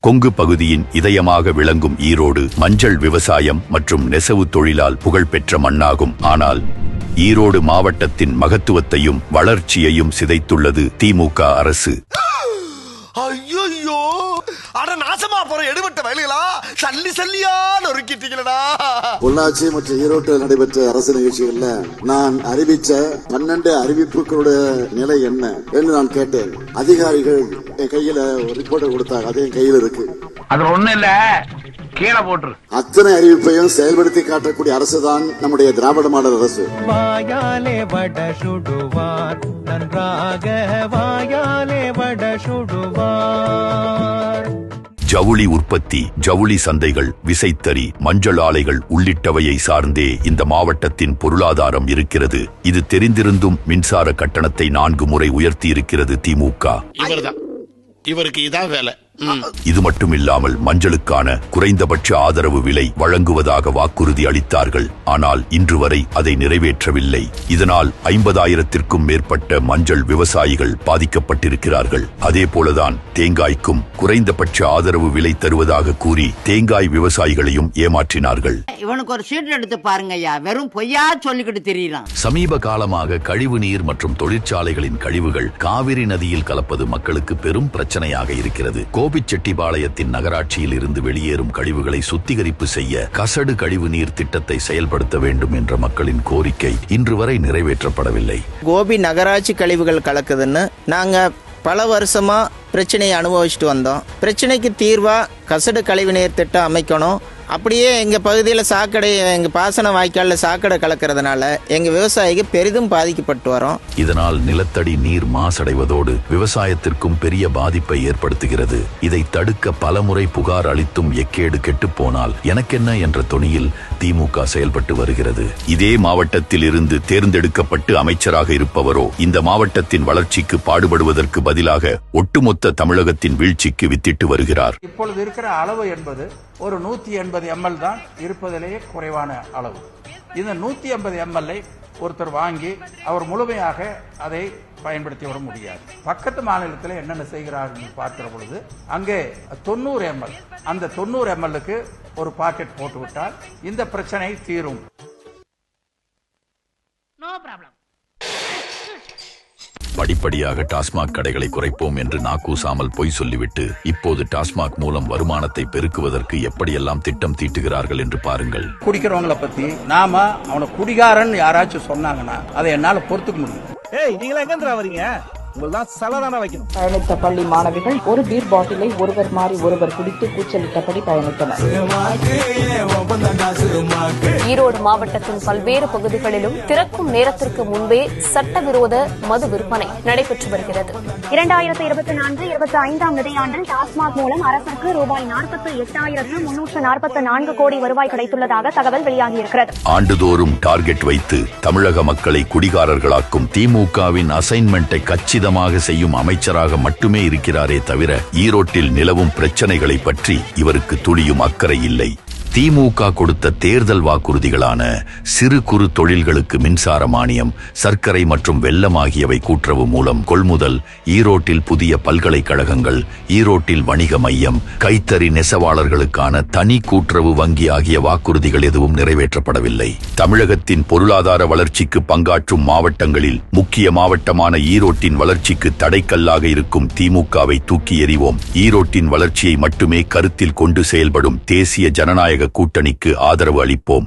கொங்கு பகுதியின் இதயமாக விளங்கும் ஈரோடு மஞ்சள் விவசாயம் மற்றும் நெசவு தொழிலால் புகழ்பெற்ற மண்ணாகும். ஆனால் ஈரோடு மாவட்டத்தின் மகத்துவத்தையும் வளர்ச்சியையும் சிதைத்துள்ளது திமுக அரசு. போற எடுபட்ட வயலுகளா? சல்லி சல்லியா நொறுக்கிட்டீங்களடா. பொள்ளாச்சி மற்றும் ஈரோட்டில் நடைபெற்ற அரசு நிகழ்ச்சிகள்ல நான் அறிவிச்ச பன்னெண்டு அறிவிப்புகளுடைய நிலை என்ன என்று நான் கேட்டேன். அதிகாரிகள் என் கையில ஒரு ரிப்போர்ட் கொடுத்தாங்க. அது என் கையில இருக்கு. அதுல ஒண்ணு இல்ல. கீழே போட்டுரு. அத்தனை அறிவிப்பையும் செயல்படுத்தி காட்டக்கூடிய அரசு தான் நம்முடைய திராவிட மாடல் அரசு. வாயாலே வட சுடுவார். நன்றாக வாயாலே வட சுடுவார். ஜவுளி உற்பத்தி ஜவுளி சந்தைகள் விசைத்தறி மஞ்சள் ஆலைகள் உள்ளிட்டவையை சார்ந்தே இந்த மாவட்டத்தின் பொருளாதாரம் இருக்கிறது. இது தெரிந்திருந்தும் மின்சார கட்டணத்தை நான்கு முறை உயர்த்தி இருக்கிறது திமுக இவருக்கு இதான் வேலை. இது மட்டுமில்லாமல் மஞ்சளுக்கான குறைந்தபட்ச ஆதரவு விலை வழங்குவதாக வாக்குறுதி அளித்தார்கள். ஆனால் இன்று வரை அதை நிறைவேற்றவில்லை. இதனால் ஐம்பதாயிரத்திற்கும் மேற்பட்ட மஞ்சள் விவசாயிகள் பாதிக்கப்பட்டிருக்கிறார்கள். அதே போலதான் தேங்காய்க்கும் குறைந்தபட்ச ஆதரவு விலை தருவதாக கூறி தேங்காய் விவசாயிகளையும் ஏமாற்றினார்கள். இவனுக்கு ஒரு சீட் எடுத்து பாருங்க வெறும் பொய்யா சொல்லிக்கிட்டு தெரியலாம் சமீப காலமாக கழிவு நீர் மற்றும் தொழிற்சாலைகளின் கழிவுகள் காவிரி நதியில் கலப்பது மக்களுக்கு பெரும் பிரச்சனையாக இருக்கிறது. கோபிச்செட்டிபாளையத்தின் நகராட்சியில் இருந்து வெளியேறும் கழிவுகளை சுத்திகரிப்பு செய்ய கசடு கழிவு நீர் திட்டத்தை செயல்படுத்த வேண்டும் என்ற மக்களின் கோரிக்கை இன்று வரை நிறைவேற்றப்படவில்லை. கோபி நகராட்சி கழிவுகள் கலக்குதுன்னு நாங்கள் பல வருஷமா பிரச்சனையை அனுபவிச்சுட்டு வந்தோம். பிரச்சனைக்கு தீர்வா கசடு கழிவு நீர் திட்டம் அமைக்கணும். அப்படியே எங்கள் பகுதியில் சாக்கடை எங்கள் பாசன வாய்க்காலில் சாக்கடை கலக்கிறதுனால எங்கள் விவசாயிகள் பெரிதும் பாதிக்கப்பட்டு வரோம். இதனால் நிலத்தடி நீர் மாசடைவதோடு விவசாயத்திற்கும் பெரிய பாதிப்பை ஏற்படுத்துகிறது. இதை தடுக்க பலமுறை புகார் அளித்தும் எக்கேடு கெட்டுப் போனால் எனக்கென்ன என்ற தொனியில் திமுக செயல்பட்டு வருகிறது. இதே மாவட்டத்தில் இருந்து தேர்ந்தெடுக்கப்பட்டு அமைச்சராக இருப்பவரோ இந்த மாவட்டத்தின் வளர்ச்சிக்கு பாடுபடுவதற்கு பதிலாக ஒட்டுமொத்த தமிழகத்தின் வீழ்ச்சிக்கு வித்திட்டு வருகிறார். இப்பொழுது இருக்கிற அளவு என்பது ஒரு நூத்தி எண்பது எம்எல் தான் இருப்பதிலேயே குறைவான அளவு. இந்த நூத்தி எண்பது எம்எல்ஐ ஒருத்தர் வாங்கி அவர் முழுமையாக அதை பயன்படுத்தி வர முடியாது. பக்கத்து மாநிலத்தில் என்னென்ன செய்கிறார்கள் பார்க்கிற பொழுது அங்கே தொண்ணூறு எம்எல் அந்த தொண்ணூறு எம்எல்லுக்கு ஒரு பாக்கெட் போட்டு விட்டால் இந்த பிரச்சனை தீரும். நோ ப்ராப்ளம் படிப்படியாக டாஸ்மாக் கடைகளை குறைப்போம் என்று நாக்கூசாமல் பொய் சொல்லிவிட்டு இப்போது டாஸ்மாக் மூலம் வருமானத்தை பெருக்குவதற்கு எப்படியெல்லாம் திட்டம் தீட்டுகிறார்கள் என்று பாருங்கள். குடிக்கிறவங்கள பத்தி நாம அவனை குடிகாரன் யாராச்சும் சொன்னாங்கன்னா அதை என்னால பொறுத்துக்க முடியும். ஏய் நீங்களா எங்க வரீங்க உங்களதான் சலதான வைக்கணும். பயணித்த பள்ளி மாணவிகள் ஒரு பீர் பாட்டிலை ஒருவர் மாறி ஒருவர் குடித்து கூச்சலிட்டபடி பயணித்தனர். ஈரோடு மாவட்டத்தின் பல்வேறு பகுதிகளிலும் திறக்கும் நேரத்திற்கு முன்பே சட்டவிரோத மது விற்பனை நடைபெற்று வருகிறது. இரண்டாயிரத்து இருபத்தி நான்கு இருபத்தி ஐந்தாம் நிதியாண்டில் டாஸ்மாக் மூலம் அரசுக்கு ரூபாய் நாற்பத்தி எட்டாயிரத்து முன்னூற்று நாற்பத்தி நான்கு கோடி வருவாய் கிடைத்துள்ளதாக தகவல் வெளியாகியிருக்கிறது. ஆண்டுதோறும் டார்கெட் வைத்து தமிழக மக்களை குடிகாரர்களாக்கும் திமுகவின் அசைன்மெண்ட்டை கச்சிதமாக செய்யும் அமைச்சராக மட்டுமே இருக்கிறாரே தவிர ஈரோட்டில் நிலவும் பிரச்சனைகளை பற்றி இவருக்கு துளியும் அக்கறை இல்லை. திமுக கொடுத்த தேர்தல் வாக்குறுதிகளான சிறு குறு தொழில்களுக்கு மின்சார மானியம் சர்க்கரை மற்றும் வெள்ளம் ஆகியவை கூட்டுறவு மூலம் கொள்முதல் ஈரோட்டில் புதிய பல்கலைக்கழகங்கள் ஈரோட்டில் வணிக மையம் கைத்தறி நெசவாளர்களுக்கான தனி கூட்டுறவு வங்கி ஆகிய வாக்குறுதிகள் எதுவும் நிறைவேற்றப்படவில்லை. தமிழகத்தின் பொருளாதார வளர்ச்சிக்கு பங்காற்றும் மாவட்டங்களில் முக்கிய மாவட்டமான ஈரோட்டின் வளர்ச்சிக்கு தடைக்கல்லாக இருக்கும் திமுகவை தூக்கி எறிவோம். ஈரோட்டின் வளர்ச்சியை மட்டுமே கருத்தில் கொண்டு செயல்படும் தேசிய ஜனநாயக கூட்டணிக்கு ஆதரவு அளிப்போம்.